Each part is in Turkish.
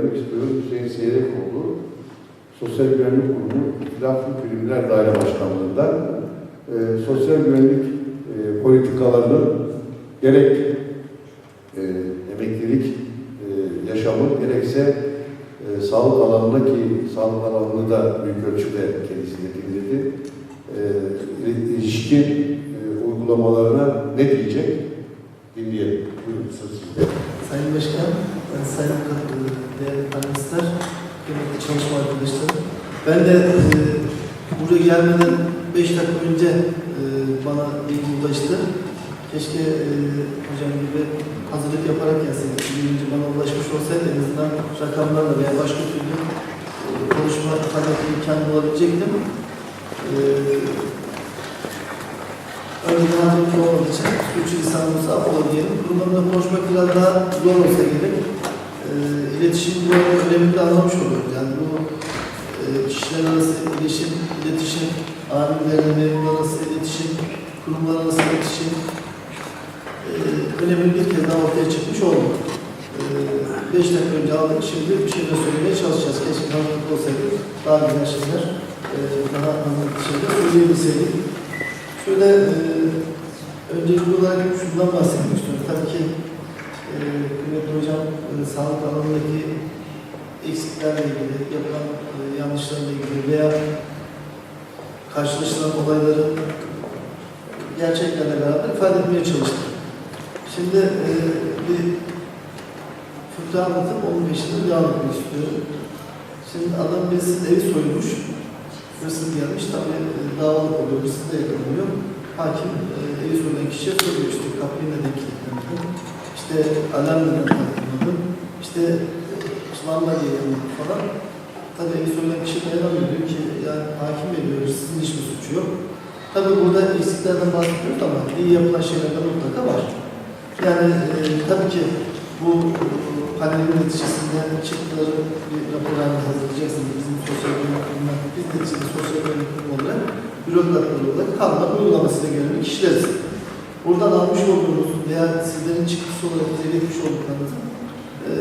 vermek istiyorum. Hüseyin Seyrekoğlu, Sosyal Güvenlik Kurumu İtilaflı Primler Daire Başkanlığı'ndan e, sosyal güvenlik e, politikalarını gerek e, emeklilik e, yaşamı gerekse e, sağlık alanında ki sağlık alanını da büyük ölçüde kendisi yetkiledi. E, il- ilişkin e, uygulamalarına ne diyecek? Dinleyelim. Buyurun söz sizde. Sayın Başkan, ben Sayın değerli panelistler, kıymetli çalışma arkadaşlarım. Ben de e, buraya gelmeden 5 dakika önce e, bana bilgi ulaştı. Keşke e, hocam gibi hazırlık yaparak gelseydik. Birinci bana ulaşmış olsaydı en azından rakamlarla veya başka türlü e, konuşma etme imkanı bulabilecektim. E, Önceden hazırlık olmadığı için üç insanımızı affola diyelim. Bunlarla konuşmak biraz daha zor olsa gerek. İletişim bu arada önemini de anlamış oluyoruz. Yani bu e, kişiler arası iletişim, iletişim, amirlerle memurlar arası iletişim, kurumlar arası iletişim e, önemli bir kez daha ortaya çıkmış oldu. E, beş dakika önce aldık, şimdi bir şeyler söylemeye çalışacağız. Keşke hazırlık olsaydı daha güzel şeyler, e, daha anlamlı şeyler söyleyebilseydik. Şöyle e, öncelikli olarak şundan bahsetmek istiyorum. Tabii ki e, kıymetli hocam e, sağlık alanındaki eksiklerle ilgili, yapılan e, yanlışlarla ilgili veya karşılaşılan olayları gerçeklerle beraber ifade etmeye çalıştım. Şimdi e, bir fıkra anlatıp onun peşinde devam etmek istiyorum. Şimdi adam birisi evi soymuş, hırsız gelmiş, tabii e, davalık oluyor, hırsız da yakalanıyor. Hakim e, evi soyulan kişiye soruyor işte kapıyı neden kilitlemedin, işte alarm neden takılmadın, işte lamba diye yanıldı falan. Tabii evi soyulan kişi dayanamıyor diyor ki yani hakim bey diyor hırsızın hiçbir suçu yok. Tabii burada eksiklerden bahsediyoruz ama iyi yapılan şeylerden mutlaka var. Yani e, tabii ki bu e, panelin neticesinde çıktıları bir rapor hazırlayacaksınız. Bizim sosyal güvenlik kurumuna, biz neticede sosyal güvenlik kurumu olarak bürokratlar olarak kanuna uygulamasıyla görevli kişileriz. Buradan almış olduğunuz veya sizlerin çıktısı olarak bize iletmiş olduklarınızı e,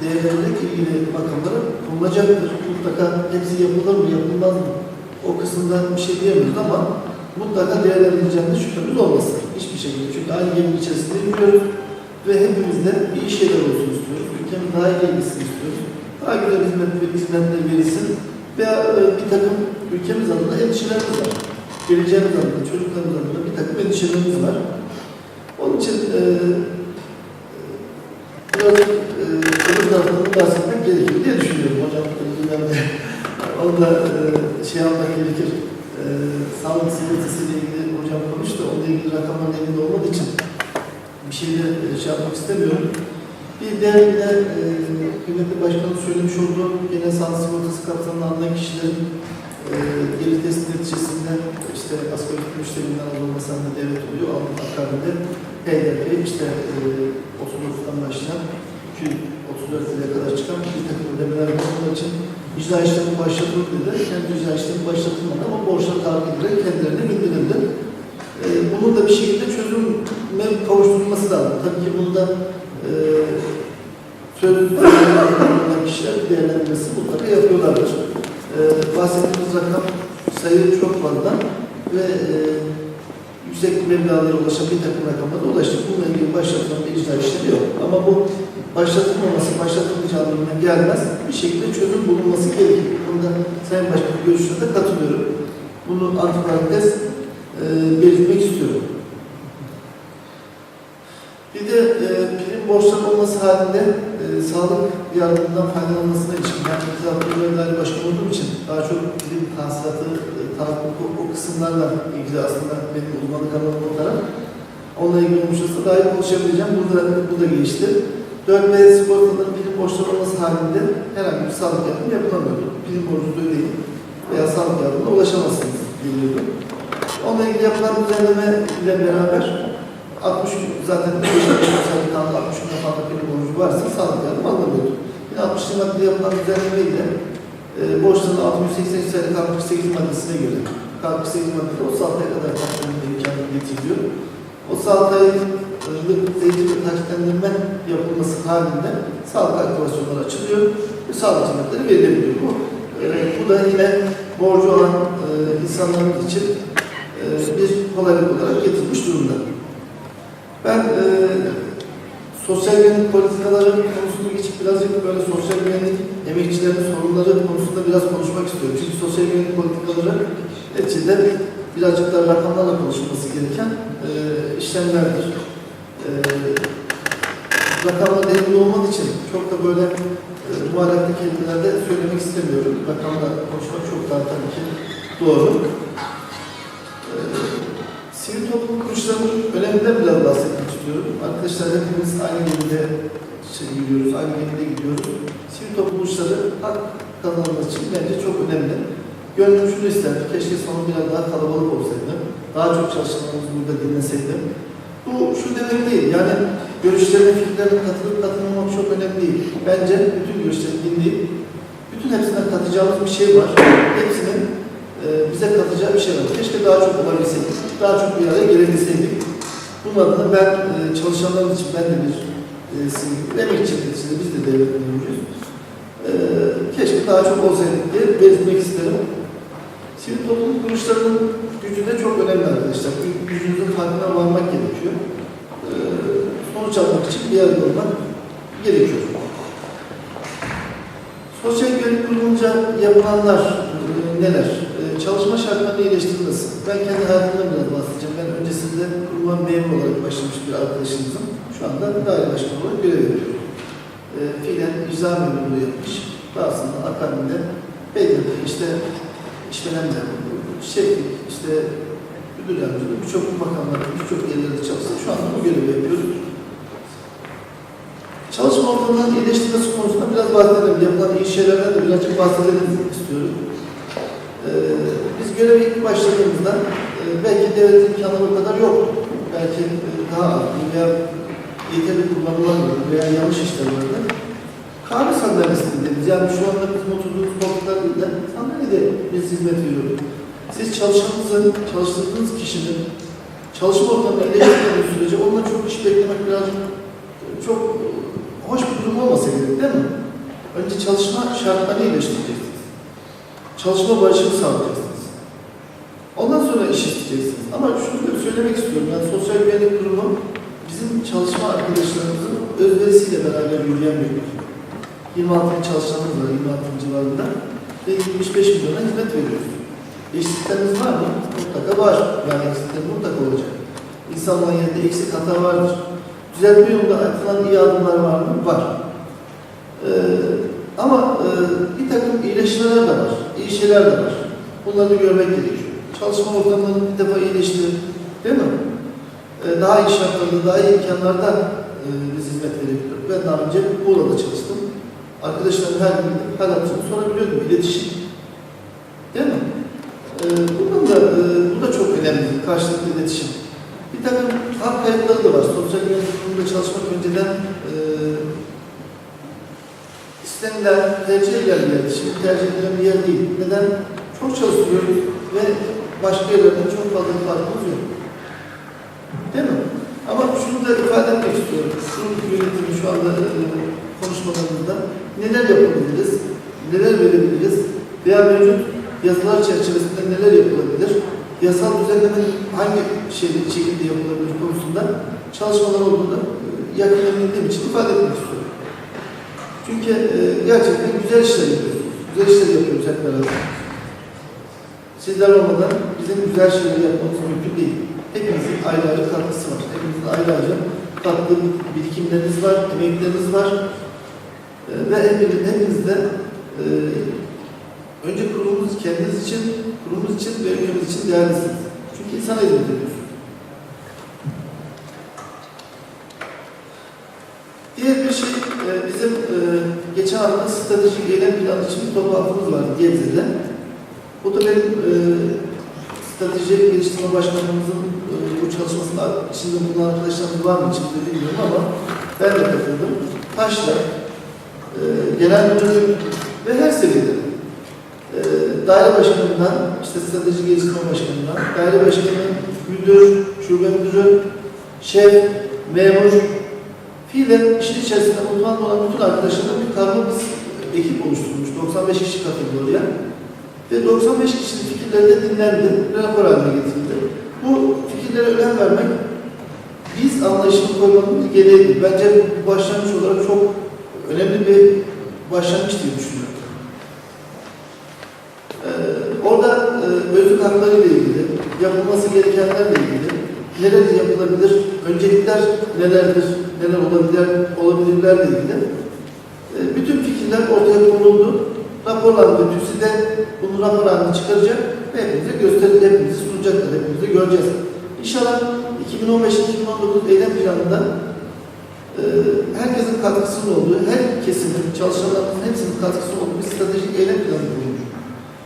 değerlendirerek ilgili makamlara konulacaktır. Mutlaka hepsi yapılır mı, yapılmaz mı? O kısımda bir şey diyemiyoruz ama mutlaka değerlendireceğinde şüphemiz olmasın. Hiçbir şekilde. Çünkü aynı geminin içerisinde yürüyoruz ve hepimiz de iyi şeyler olsun istiyoruz. Ülkenin daha iyi gitsin istiyoruz. Daha güzel hizmet ve hizmetler verilsin. Veya e, bir takım ülkemiz adına endişelerimiz var. Geleceğimiz adına, çocuklarımız adına bir takım endişelerimiz var. Onun için e, birazcık e, öbür tarafından bahsetmek gerekir diye düşünüyorum hocam. Ben de onu da e, şey yapmak gerekir. E, sağlık sigortasıyla ilgili hocam konuştu. Onunla ilgili rakamlarla ilgili olmadığı için bir şey de e, şey yapmak istemiyorum. Bir de yine e, kıymetli başkanın söylemiş olduğu genel sağlık sigortası kapsamında alınan kişilerin e, gelir testi neticesinde işte asgari ücret müşterinden alınması devlet oluyor. Alın akabinde HDP işte e, 39'dan başlayan 234 liraya kadar çıkan bir takım ödemeler yapılmak için icra işlemi başlatıldı dedi. Kendi icra işlemi başlatılmadı ama borçlar takip edilerek kendilerine bildirildi. E, bunun da bir şekilde çözüme kavuşturulması lazım. Tabii ki bunda e, sözlü olan kişiler değerlendirmesi mutlaka yapıyorlardır. E, bahsettiğimiz rakam sayı çok fazla ve e, yüksek meblağlara ulaşan bir takım rakamlara ulaştık. Bununla ilgili başlatılan bir icra işlemi yok. Ama bu başlatılmaması, başlatılmayacağı anlamına gelmez. Bir şekilde çözüm bulunması gerekir. Bunda Sayın Başkan'ın görüşüne de katılıyorum. Bunu antiparantez e, belirtmek istiyorum. Bir de e, prim borçları olması halinde e, sağlık yardımından faydalanmasına için ben İktisat Bölümleri Başkanı olduğum için daha çok prim tahsilatı, e, tahakkuk o, kısımlarla ilgili aslında benim uzmanlık alanım o taraf. Onunla ilgili olmuşsa daha iyi konuşabileceğim. Burada bu da geçti. 4 ve sigortaların prim borçları olması halinde herhangi bir sağlık yardımı yapılamıyordu. Prim borcunuzu ödeyin veya sağlık yardımına ulaşamazsınız geliyordu. Onunla ilgili yapılan düzenleme ile beraber 60 gün zaten 5 ay kaldı 60 gün fazla bir borcu varsa sağlık yardım alınıyordu. Yine 60 Şubat'ta yapılan düzenleme ile e, borçların 680 sayılı 48 maddesine göre 48 maddede 36 aya kadar kapsamında imkanı getiriliyor. O 36 ay eğitim ve taşitlendirme yapılması halinde sağlık aktivasyonları açılıyor ve sağlık hizmetleri verilebiliyor. Bu, e, bu da yine borcu olan e, insanlarımız için e, bir kolaylık olarak getirilmiş durumda. Ben e, sosyal güvenlik politikaları konusunda geçip birazcık böyle sosyal güvenlik emekçilerin sorunları konusunda biraz konuşmak istiyorum. Çünkü sosyal güvenlik politikaları neticede birazcık da rakamlarla konuşulması gereken e, işlemlerdir. E, rakamla derinli olmadığı için çok da böyle e, muhalefet kelimelerde söylemek istemiyorum. Rakamla konuşmak çok daha tabii ki doğru. Sivil toplum kuruluşlarının öneminden biraz bahsetmek istiyorum. Arkadaşlar hepimiz aynı gemide şey gidiyoruz, aynı gemide gidiyoruz. Sivil toplum kuruluşları hak kazanması için bence çok önemli. Gönlüm şunu isterdi, keşke sonu biraz daha kalabalık olsaydı. Daha çok çalışmalarımız burada dinleseydi. Bu şu demek değil, yani görüşlerine, fikirlerine katılıp katılmamak çok önemli değil. Bence bütün görüşleri dinleyip, bütün hepsinden katacağımız bir şey var. Hepsinin e, bize katacağı bir şey var. Keşke daha çok olabilseydik, daha çok bir araya gelebilseydik. Bunun adına ben e, çalışanlarımız için ben de bir e, emekçi yöneticisi, biz de devlet memuruyuz. E, keşke daha çok olsaydık diye belirtmek isterim. Sivil toplum kuruluşlarının gücü de çok önemli arkadaşlar. Gü- Gücünüzün farkına varmak gerekiyor. E, sonuç almak için bir arada olmak gerekiyor. Sosyal güvenlik kurulunca yapılanlar e, neler? Çalışma şartlarını iyileştirilmesi. Ben kendi hayatımdan biraz bahsedeceğim. Ben öncesinde kurulman memur olarak başlamış bir arkadaşımızım. Şu anda daire başkanı olarak görev yapıyorum. E, fiilen icra memurluğu yapmış. Daha sonra akabinde belirli işte işverenler, şeflik, işte müdür yardımcılığı, birçok makamlarda, birçok yerlerde çalıştı. Şu anda bu görevi yapıyoruz. Çalışma ortamının iyileştirmesi konusunda biraz bahsedelim. Yapılan iyi şeylerden de birazcık bahsedelim istiyorum. Ee, göreve ilk başladığımızda e, belki devlet imkanları o kadar yok. Belki e, daha veya yeterli kullanılamıyor veya yanlış işler vardı. Kahve sandalyesi dediğimiz yani şu anda bizim oturduğumuz koltuklar değil de sandalyede biz hizmet veriyoruz. Siz çalışanınızın, çalıştırdığınız kişinin çalışma ortamını iyileştirdiğiniz sürece ondan çok iş beklemek birazcık çok hoş bir durum olmasa gerek değil mi? Önce çalışma şartlarını iyileştireceksiniz. Çalışma barışını sağlayacaksınız. Sonra iş. Ama şunu da söylemek istiyorum. Yani sosyal güvenlik durumu bizim çalışma arkadaşlarımızın özverisiyle beraber yürüyen bir kurum. 26 çalışanımız var 26 civarında ve 75 milyona hizmet veriyoruz. Eksiklerimiz var mı? Mutlaka var. Yani eksikler mutlaka olacak. İnsanların yerinde eksik hata vardır. Düzeltme yolunda atılan iyi adımlar var mı? Var. Ee, ama e, bir takım iyileşmeler de var. iyi şeyler de var. Bunları görmek gerekiyor. Çalışma ortamlarını bir defa iyileştirir. Değil mi? Ee, daha iyi şartlarda, daha iyi imkanlarda e, biz hizmet verebiliyoruz. Ben daha önce Muğla'da çalıştım. Arkadaşlarım her gün her hatırını sorabiliyordum. İletişim. Değil mi? Ee, bunun da, e, bu da çok önemli. Karşılıklı iletişim. Bir takım hak kayıtları da var. Sosyal kurumunda çalışmak önceden e, istenilen, tercih edilen yer. Şimdi tercih edilen bir yer değil. Neden? Çok çalışıyoruz ve başka yerlerden çok fazla farkımız yok. Değil mi? Ama şunu da ifade etmek istiyorum. Şunu yönetimi şu anda e, konuşmalarımızda neler yapabiliriz, neler verebiliriz veya mevcut yasalar çerçevesinde neler yapılabilir, yasal düzenlemenin hangi şeyde, şekilde yapılabilir konusunda çalışmalar olduğunda e, yakından bildiğim için ifade etmek istiyorum. Çünkü e, gerçekten güzel işler yapıyoruz. Güzel işler yapıyoruz hep. Sizler olmadan bizim güzel şeyleri yapmamız mümkün değil. Hepimizin ayrı ayrı katkısı var. Hepimizin ayrı ayrı katkı birikimleriniz var, emekleriniz var. E, ve hepiniz, hepiniz de e, önce kurumumuz kendiniz için, kurumumuz için ve ülkemiz için değerlisiniz. Çünkü insana hizmet ediyorsunuz. Diğer bir şey, e, bizim e, geçen hafta stratejik eylem planı için bir toplantımız vardı Gebze'de. Bu da benim e, strateji geliştirme başkanımızın e, bu çalışmasında içinde bulunan arkadaşlarımız var mı içinde bilmiyorum ama ben de katıldım. Taşla, e, genel müdürlük ve her seviyede e, daire başkanından, işte strateji geliştirme başkanından, daire başkanı, müdür, şube müdürü, şef, memur, fiilen işin içerisinde mutfağında olan bütün arkadaşlarla bir karma bir ekip oluşturulmuş. 95 kişi katıldı oraya. Ve 95 kişinin fikirleri de dinlendi, rapor haline getirildi. Bu fikirlere önem vermek biz anlayışını koymanın bir gereğidir. Bence bu başlangıç olarak çok önemli bir başlangıç diye düşünüyorum. Ee, orada e, özlük hakları ile ilgili, yapılması gerekenlerle ilgili, neler yapılabilir, öncelikler nelerdir, neler olabilir, olabilirlerle ilgili e, bütün fikirler ortaya konuldu. Raporlandı. TÜSİ'de bunu rapor haline çıkaracak ve hepimize gösterecek, hepimize sunacaklar, hepimize göreceğiz. İnşallah 2015-2019 eylem planında e, herkesin katkısının olduğu, her kesimin, çalışanlarımızın hepsinin katkısının olduğu bir stratejik eylem planı bulunmuş.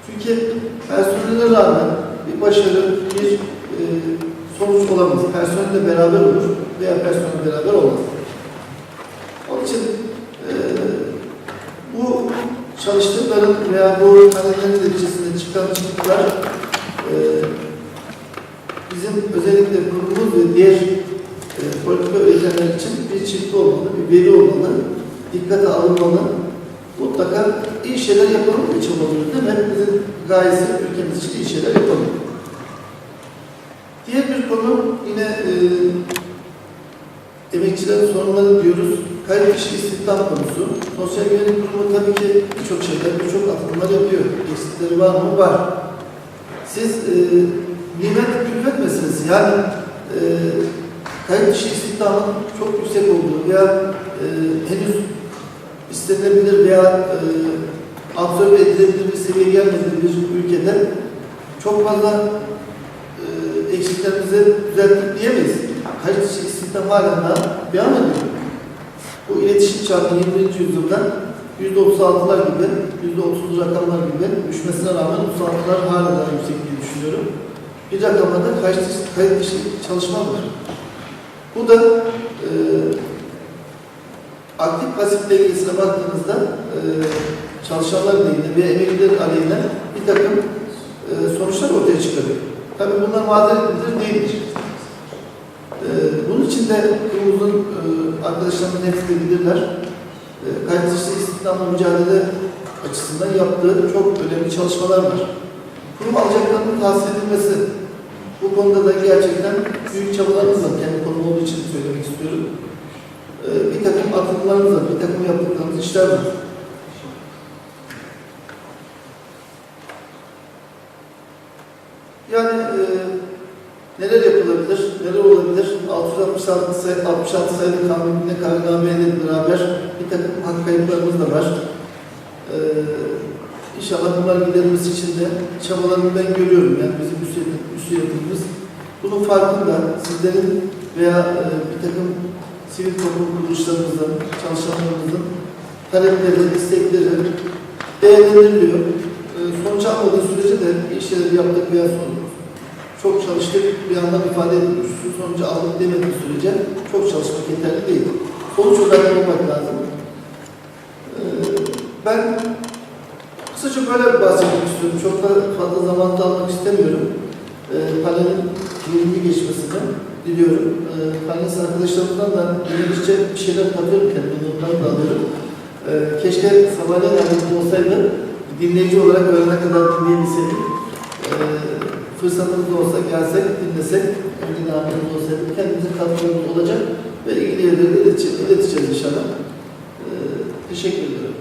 Çünkü personele rağmen bir başarı, bir e, sonuç olamaz. Personelle beraber olur veya personel beraber olmaz. Onun için e, bu çalıştıkların veya bu panellerin neticesinde çıkan çıktılar e, bizim özellikle kurumumuz ve diğer e, politika üretenler için bir çıktı olmalı, bir veri olmalı, dikkate alınmalı. Mutlaka iyi şeyler yapalım diye çabalıyoruz değil mi? Hepimizin gayesi ülkemiz için iyi şeyler yapalım. Diğer bir konu yine e, emekçilerin sorunları diyoruz. Kayıt dışı istihdam konusu. Sosyal güvenlik kurumu tabii ki birçok şeyler, birçok atılımlar yapıyor. Eksikleri var mı? Var. Siz e, nimet külfet meselesi. Yani e, kayıt dışı istihdamın çok yüksek olduğu veya e, henüz istenilebilir veya e, absorbe edilebilir bir seviyeye gelmediği bir ülkede çok fazla e, eksiklerimizi düzelttik diyemeyiz. Kayıt dışı istihdam halen daha devam ediyor. Bu iletişim çağının 21. yüzyılda %36'lar gibi, %30'lu rakamlar gibi düşmesine rağmen 36'lar hala daha yüksek diye düşünüyorum. Bir rakamda da kayıt dışı, çalışma var. Bu da e, aktif pasif dengesine baktığınızda e, çalışanlar lehine ve emekliler aleyhine bir takım e, sonuçlar ortaya çıkarıyor. Tabii bunlar mazeret midir? Değildir. E, bunun için de kurumumuzun e, arkadaşlarımın hepsi de bilirler. E, kayıt dışı istihdamla mücadele açısından yaptığı çok önemli çalışmalar var. Kurum alacaklarının tahsil edilmesi bu konuda da gerçekten büyük çabalarımız var. Kendi konum olduğu için söylemek istiyorum. Ee, bir takım atılımlarımız var, bir takım yaptıklarımız işler var. Yani e, neler yapılabilir, neler olabilir? 666 sayı, 66 sayılı kanunla kararnameyle beraber bir takım hak kayıplarımız da var. Ee, inşallah bunlar giderilmesi için de çabalarını ben görüyorum. Yani bizim müsiyetimiz bunun farkında sizlerin veya e, bir takım sivil toplum kuruluşlarımızın, çalışanlarımızın talepleri, istekleri değerlendiriliyor. E, sonuç almadığı sürece de şeyler yaptık veya son, çok çalıştık bir yandan ifade. Şu sonucu aldık demediği sürece çok çalışmak yeterli değil. Sonuç odaklı olmak lazım. E, ben kısaca böyle bahsetmek istiyorum. Çok da fazla zaman da almak istemiyorum. E, panelin verimli geçmesini diliyorum. E, panelist arkadaşlarımdan da dinledikçe bir şeyler katıyorum kendime, ondan da alıyorum. E, keşke sabahleyin yardımcı olsaydı, dinleyici olarak öğlene kadar dinleyebilseydik. E, fırsatımız olsa gelsek, dinlesek, önce haberimiz olsaydı, kendimize katkılarımız olacak ve ilgili yerlere ileteceğiz inşallah. E, teşekkür ederim.